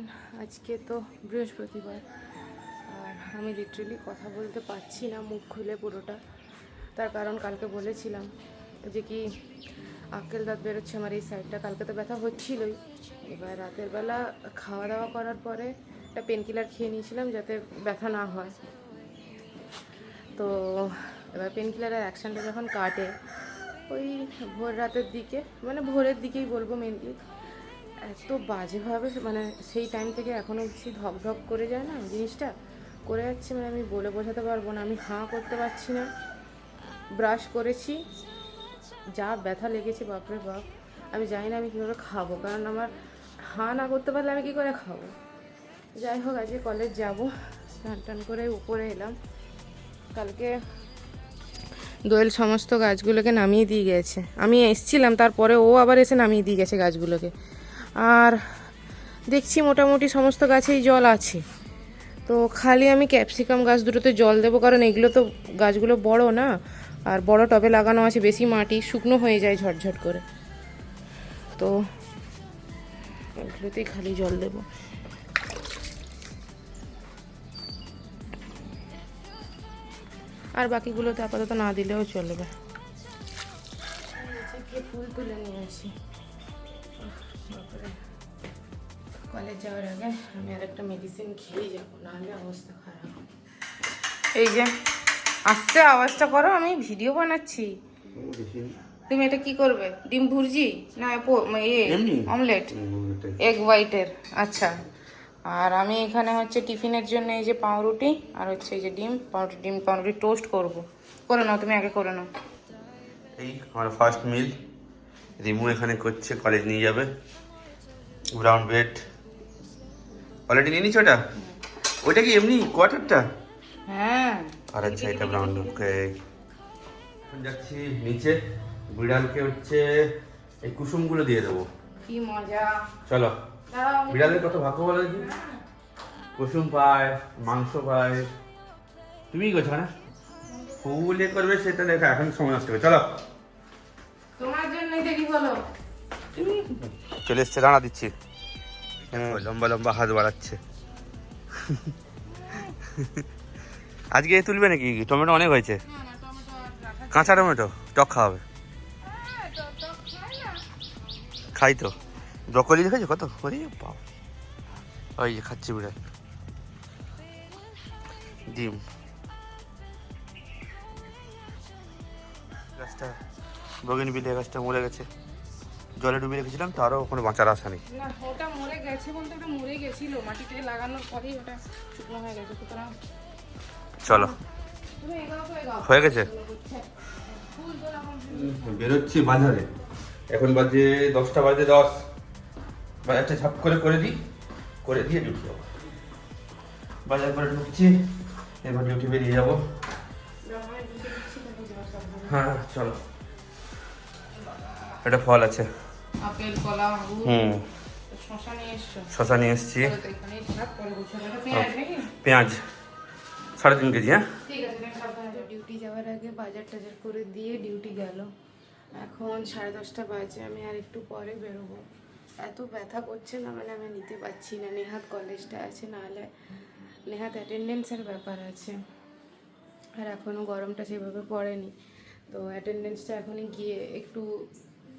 Everyone আজকে তো বৃহস্পতিবার। আর আমি লিটারেলি কথা বলতে পারছি না, মুখ খুলে পুরোটা। তার কারণ কালকে বলেছিলাম যে কি আক্কেল দাঁত বেরোচ্ছে আমার এই সাইডটা কালকে তো ব্যথা হচ্ছিলই। এবার রাতের বেলা খাওয়া দাওয়া করার পরে একটা পেন কিলার খেয়ে নিয়েছিলাম যাতে ব্যথা না হয়। তো এবার পেন কিলারের অ্যাকশানটা যখন কাটে, ওই ভোর রাতের দিকে মানে ভোরের দিকেই বলব মেনলি এত বাজেভাবে মানে সেই টাইম থেকে এখনও বেশি ধক ধক করে যায় না জিনিসটা? করে যাচ্ছে মানে আমি বলে বোঝাতে পারব না, আমি হাঁ করতে পারছি না। ব্রাশ করেছি। যা ব্যথা লেগেছে, বাপরে বাপ। আমি জানি না আমি কীভাবে খাব, কারণ আমার হাঁ না করতে পারলে আমি কী করে খাব? যাই হোক, আজকে কলেজ যাব। স্নান টান করে উপরে এলাম। কালকে দোয়েল সমস্ত গাছগুলোকে নামিয়ে দিয়ে গেছে। আমি এসছিলাম, তারপরে ও আবার এসে নামিয়ে দিয়ে গেছে গাছগুলোকে। আর দেখছি মোটামুটি সমস্ত গাছেই জল আছে। তো খালি আমি ক্যাপসিকাম গাছ দুটোতে জল দেবো, কারণ এগুলো তো গাছগুলো বড় না, আর বড় টবে লাগানো আছে, বেশি মাটি, শুকনো হয়ে যায় ঝটঝট করে। তো এগুলোতেই খালি জল দেবো। আর বাকিগুলোতে আপাতত না দিলেও চলবে। ফুল তুলে নিয়ে আসি। কলেজ যাওয়ার আগে আমি আর একটা মেডিসিন খেয়ে যাব নাহলে অবস্থা খারাপ। এই যে আস্তে আওয়াজটা করো আমি ভিডিও বানাচ্ছি। তুমি এটা কি করবে? ডিম ভুর্জি? না পো- ইয়ে অমলেট এগ হোয়াইটের আচ্ছা। আর আমি এখানে হচ্ছে টিফিনের জন্য এই যে পাউরুটি আর হচ্ছে এই যে ডিম পাউরুটি ডিম পাউরুটি টোস্ট করব। করে নাও তুমি আগে করে নাও। এই আমার ফার্স্ট মিল রিমু এখানে করছে কলেজ নিয়ে যাবে। ব্রাউন বেড অলরেডি নিয়ে নিচ্ছ ওটা? ওইটা কি এমনি কোয়ার্টারটা হ্যাঁ। আর আচ্ছা এটা ব্রাউন ওকে। যাচ্ছি নিচে। বিড়ালকে হচ্ছে এই কুসুমগুলো দিয়ে দেবো। কি মজা। চলো। বিড়ালের কত ভাগ্য বলো দেখি। কুসুম পায় মাংস পায়। তুমি করছ না ফুল এ করবে সেটা দেখা এখন সময় নষ্ট হবে। চলো। চলে এসছে দাঁড়া দিচ্ছি। লম্বা লম্বা হাত বাড়াচ্ছে। আজকে তুলবে নাকি? টমেটো অনেক হয়েছে। কাঁচা টমেটো? টক খাওয়াবে? খাই তো। ব্রকলি দেখেছ কত? ওরে বাবা। ওই যে খাচ্ছি বিড়াল। ডিম। গাছটা বগিন বিলে গাছটা মরে গেছে। জলে ডুবিয়ে রেখেছিলাম তারও কোনো বাঁচার আশা নেই। না ওটা মরে গেছে বলতে ওটা মরে গেছিল মাটিতে লাগানোর পরেই ওটা শুকনো হয়ে গেছে সুতরাং চলো। হয়ে গেছে? ফুল তো এখন বেরোচ্ছি বাজারে। এখন বাজে দশটা বাজে দশ। বাজারটা ঝাপ করে করে দিই করে দিয়ে ডিউটি যাব বাজার করে ঢুকছি এবার ডিউটি বেরিয়ে যাব। হ্যাঁ চলো। এটা ফল আছে। আপেল কলা আঙ্গুর হুম। শশা নিয়ে এসছো। পেঁয়াজ সাড়ে তিন কেজি হ্যাঁ? ঠিক আছে ডিউটি যাওয়ার আগে বাজার টাজার করে দিয়ে ডিউটি গেল। এখন সাড়ে দশটা বাজে আমি আর একটু পরে বেরোবো। এত ব্যথা করছে না মানে আমি নিতে পারছি না। নেহাত কলেজটা আছে নাহলে নেহাত অ্যাটেন্ডেন্সের ব্যাপার আছে। আর এখনও গরমটা সেভাবে পড়েনি। তো অ্যাটেন্ডেন্সটা এখনই গিয়ে একটু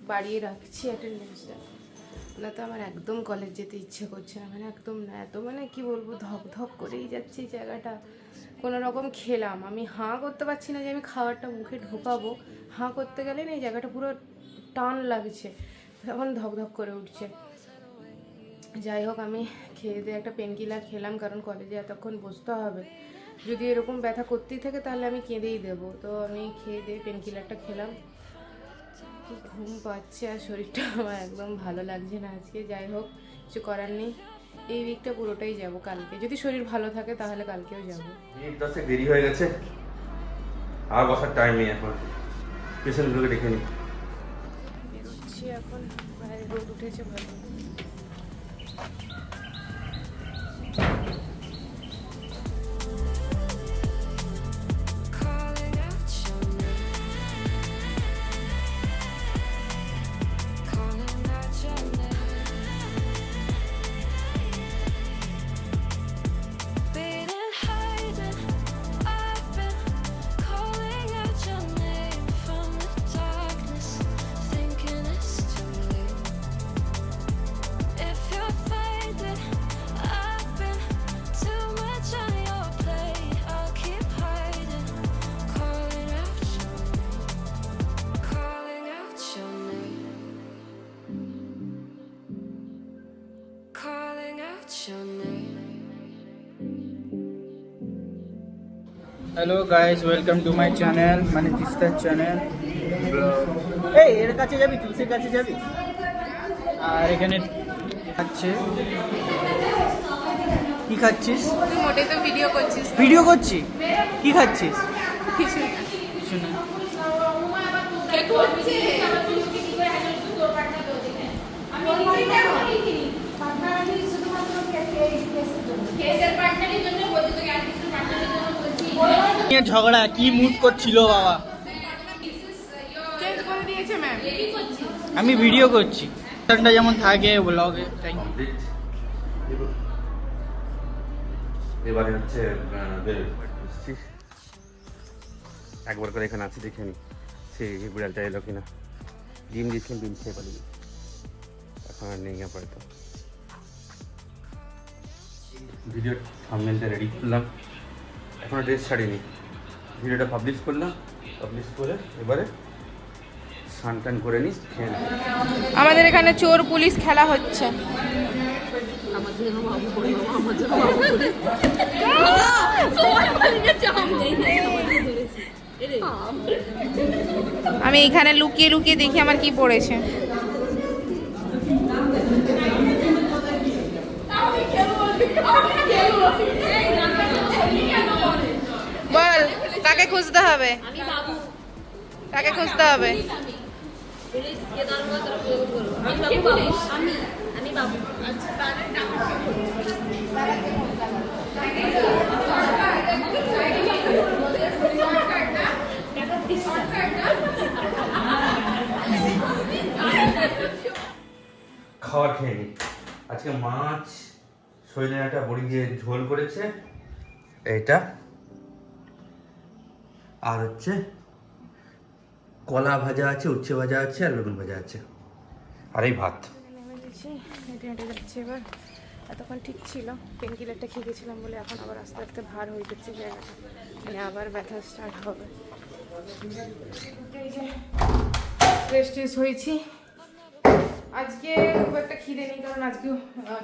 বাড়িয়ে রাখছি অ্যাটেন্ডেন্সটা না তো আমার একদম কলেজ যেতে ইচ্ছে করছে না মানে একদম না, এত মানে কি বলব ধক ধক করেই যাচ্ছে জায়গাটা। কোনো রকম খেলাম, আমি হাঁ করতে পারছি না যে আমি খাবারটা মুখে ঢোকাবো। হাঁ করতে গেলে না এই জায়গাটা পুরো টান লাগছে, তখন ধক ধক করে উঠছে। যাই হোক, আমি খেয়ে দিয়ে একটা পেন কিলার খেলাম, কারণ কলেজে এতক্ষণ বসতে হবে। যদি এরকম ব্যথা করতেই থাকে, তাহলে আমি কেঁদেই দেবো। তো আমি খেয়ে দিয়ে পেন কিলারটা খেলাম। কি ঘুম পাচ্ছে আর শরীরটা আমার একদম ভালো লাগছে না আজকে। যাই হোক কিছু করার নেই। এই উইকটা পুরোটাই যাব কালকে। যদি শরীর ভালো থাকে তাহলে কালকেও যাব। মিনিট দশেক দেরি হয়ে গেছে। আর বসার টাইম নেই এখন। পেশেন্টগুলোকে দেখে নিই এখন। বাইরে রোদ উঠেছে ভালো। Hello guys welcome to my channel মানে তিস্তার চ্যানেল এই এর কাছে যাবি তুলসীর কাছে যাবি? আর এখানে খাচ্ছে। কি খাচ্ছিস? তুই মোটেই তো ভিডিও করছিস ভিডিও করছি। কি খাচ্ছিস? কিছু কিছু না। নিয়ে ঝগড়া কি মুড করছিল বাবা? আমি ভিডিও করছি। যেমন থাকে ব্লগে তাই এবারে হচ্ছে? একবার করে এখানে আছি দেখে নি। সেই বিড়ালটা এলো কিনা। ডিম দিয়েছিলাম ডিম খেয়ে পারি এখন আর নেই আপাতত। ভিডিও থামনেলটা রেডি করলাম। এখনও ড্রেস ছাড়িনি। ভিডিওটা পাবলিশ করলাম পাবলিশ করে এবারে স্নান টান করে নিই খেয়ে আমাদের এখানে চোর পুলিশ খেলা হচ্ছে। আমি এখানে লুকিয়ে লুকিয়ে দেখি আমার কি পড়েছে বল কাকে খুঁজতে হবে? কাকে খুঁজতে হবে? খাবার খেয়ে নিই আজকে মাছ শরীরে একটা বড়ি দিয়ে ঝোল করেছে। এইটা আর হচ্ছে কলা ভাজা আছে, উচ্ছে ভাজা আছে আর বেগুন ভাজা আছে। আর এই ভাত। হেঁটে হেঁটে যাচ্ছি এবার। এতক্ষণ ঠিক ছিল পেন কিলারটা খেয়ে গেছিলাম বলে এখন আবার আস্তে আস্তে ভার হয়ে যাচ্ছে জায়গাটা মানে আবার ব্যথা স্টার্ট হবে। ফ্রেশ ট্রেশ হয়েছি। আজকে খুব একটা খিদে নেই, কারণ আজকেও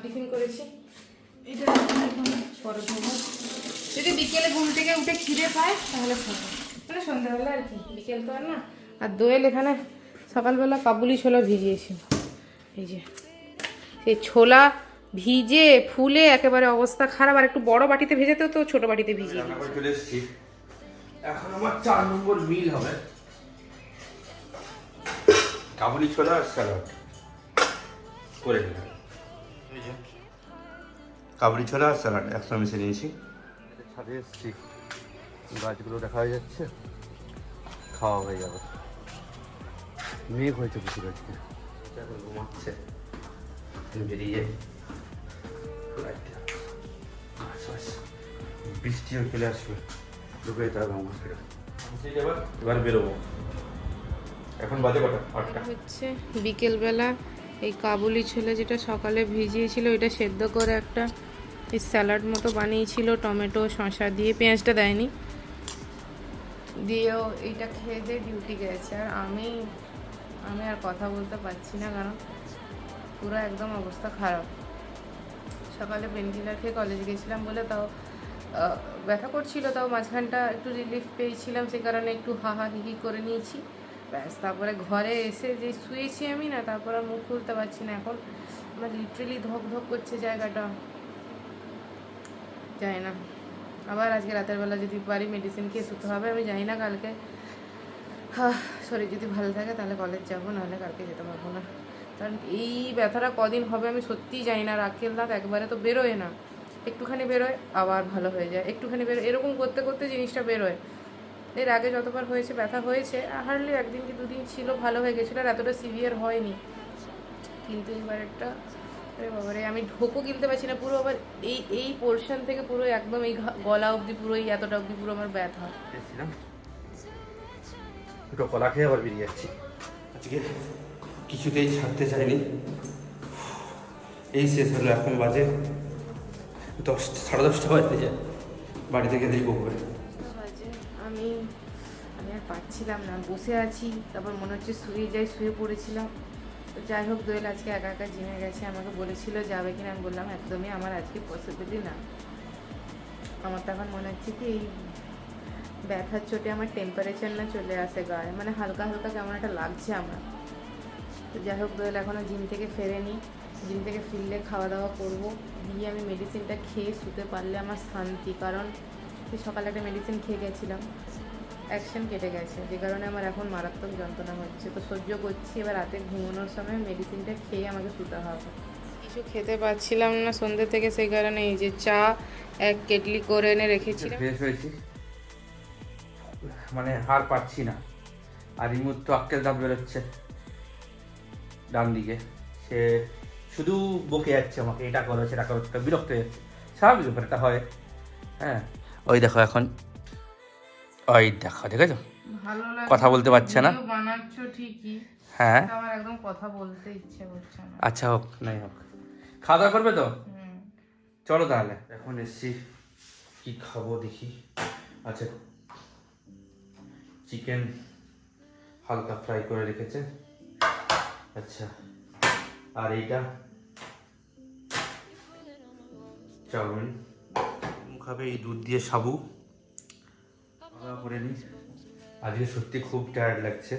টিফিন করেছি। এটা পরে যদি বিকেলে ঘুম থেকে উঠে খিদে পায়, তাহলে খাব। সন্ধ্যাবেলা আর কি বিকেল তো না। আর দোয়েল এখানে সকালবেলা কাবুলি ছোলা ভিজিয়েছিল এই যে সেই ছোলা ভিজে ফুলে একেবারে অবস্থা খারাপ। আর একটু বড় বাটিতে ভেজেতে তো ছোট বাটিতে ভিজিয়ে এখন আমার চার নম্বর মিল হবে। কাবুলি ছোলা আর স্যালাড করে নিলাম। কাবুলি ছোলা আর স্যালাড একসঙ্গে মিশে নিয়েছি। ছাদে এসেছি। গাছগুলো দেখা যাচ্ছে। খাওয়া হয়ে যাবে মেঘ হয়েছে আজকে ঘুমাচ্ছে। বেরিয়ে বাস বাস বৃষ্টিও চলে আসবে। ঢুকে যেতে হবে আমার ফেরত এবার বেরোবো। এখন বাজে কটা? আটটা। হচ্ছে বিকেলবেলা এই কাবুলি ছোলা যেটা সকালে ভিজিয়েছিল এটা সেদ্ধ করে একটা এই স্যালাড মতো বানিয়েছিল টমেটো শসা দিয়ে পেঁয়াজটা দেয়নি। দিয়েও এইটা খেয়ে দিয়ে ডিউটি গেছে। আর আমি আমি আর কথা বলতে পারছি না কারণ পুরো একদম অবস্থা খারাপ। সকালে পেনকিলার খেয়ে কলেজ গেছিলাম বলে তাও ব্যথা করছিল, তাও মাঝখানটা একটু রিলিফ পেয়েছিলাম সে কারণে একটু হা হা হি হি করে নিয়েছি। ব্যাস, তারপরে ঘরে এসে যে শুয়েছি আমি না, তারপর আর মুখ খুলতে পারছি না। এখন আমার লিটারেলি ধক ধক করছে জায়গাটা। জানি না। আবার আজকে রাতের বেলা যদি পারি মেডিসিন খেয়ে শুতে হবে, আমি জানি না কালকে। শরীর যদি ভালো থাকে তাহলে কলেজ যাব, নাহলে কালকে যেতে পারব না। কারণ এই ব্যথাটা কদিন হবে আমি সত্যিই জানি না। রাখেল দাঁত একবারে তো বেরোয় না। একটুখানি বেরোয়, আবার ভালো হয়ে যায়। একটুখানি বেরোয়, এরকম করতে করতে জিনিসটা বেরোয়। এর আগে যতবার হয়েছে, ব্যথা হয়েছে হার্ডলি একদিন কি দুদিন ছিল, ভালো হয়ে গেছিল, আর এতটা সিভিয়ার হয়নি। কিন্তু এবার একটা বাবারে আমি ঢোকও কিনতে পারছি না পুরো আবার এই এই পোর্শন থেকে পুরো একদম এই গলা অবধি পুরো এই এতটা অবধি পুরো আমার ব্যথা। দুটো কলা খেয়ে আবার বেরিয়ে যাচ্ছি। আজকে কিছুতেই ছাড়তে চাইনি। এই শেষ হলো এখন বাজে দশটা সাড়ে দশটা বাজতে যায়। বাড়ি থেকে দেখব আমি আমি আর পাচ্ছিলাম না বসে আছি তারপর মনে হচ্ছে শুয়ে যাই শুয়ে পড়েছিলাম। তো যাই হোক, দোয়েল আজকে একা একা জিমে গেছে, আমাকে বলেছিল যাবে কিনা, আমি বললাম, একদমই আমার আজকে পসিবিলি না। আমার তো এখন মনে হচ্ছে কি এই ব্যথার চোটে আমার টেম্পারেচার না চলে আসে গায়ে। মানে হালকা হালকা কেমন একটা লাগছে আমার। তো যাই হোক, দোয়েল এখনও জিম থেকে ফেরেনি। জিম থেকে ফিরলে খাওয়া দাওয়া করব। দিয়ে আমি মেডিসিনটা খেয়ে শুতে পারলে আমার শান্তি। কারণ সকালে একটা মেডিসিন খেয়ে গেছিলাম। অ্যাকশন কেটে গেছে। যে কারণে আমার এখন মারাত্মক যন্ত্রণা হচ্ছে। তো সহ্য করছি এবার রাতে ঘুমানোর সময় মেডিসিনটা খেয়ে আমাকে শুতে হবে। কিছু খেতে পাচ্ছিলাম না সন্ধ্যে থেকে সেই কারণে এই যে চা এক কেটলি করে এনে রেখেছিলাম। ফ্রেশ হয়েছি। মানে হার পাচ্ছি না। আর এই মুহূর্তে আক্কেল দাঁত বেরোচ্ছে ডান দিকে। সে শুধু বকে যাচ্ছে আমাকে এটা করো সেটা করো বিরক্ত হয়ে যাচ্ছে। স্বাভাবিক ব্যাপার এটা হয়। হ্যাঁ। ওই দেখো এখন ওই দেখো দেখেছ? কথা বলতে পারছে না। হ্যাঁ। আমার একদম কথা বলতে ইচ্ছে করছে না। আচ্ছা হোক নাই হোক। খাওয়া দাওয়া করবে তো? চলো তাহলে এখন এসছি। কি খাব দেখি। আচ্ছা চিকেন হালকা ফ্রাই করে রেখেছে। আচ্ছা আর এইটা চাউমিন। খাবে এই দুধ দিয়ে সাবু। করে নিই আজকে সত্যি খুব টায়ার্ড লাগছে।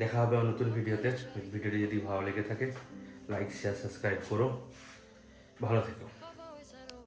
দেখা হবে নতুন ভিডিওতে ভিডিওটি যদি ভালো লেগে থাকে লাইক শেয়ার সাবস্ক্রাইব করো। ভালো থেকো।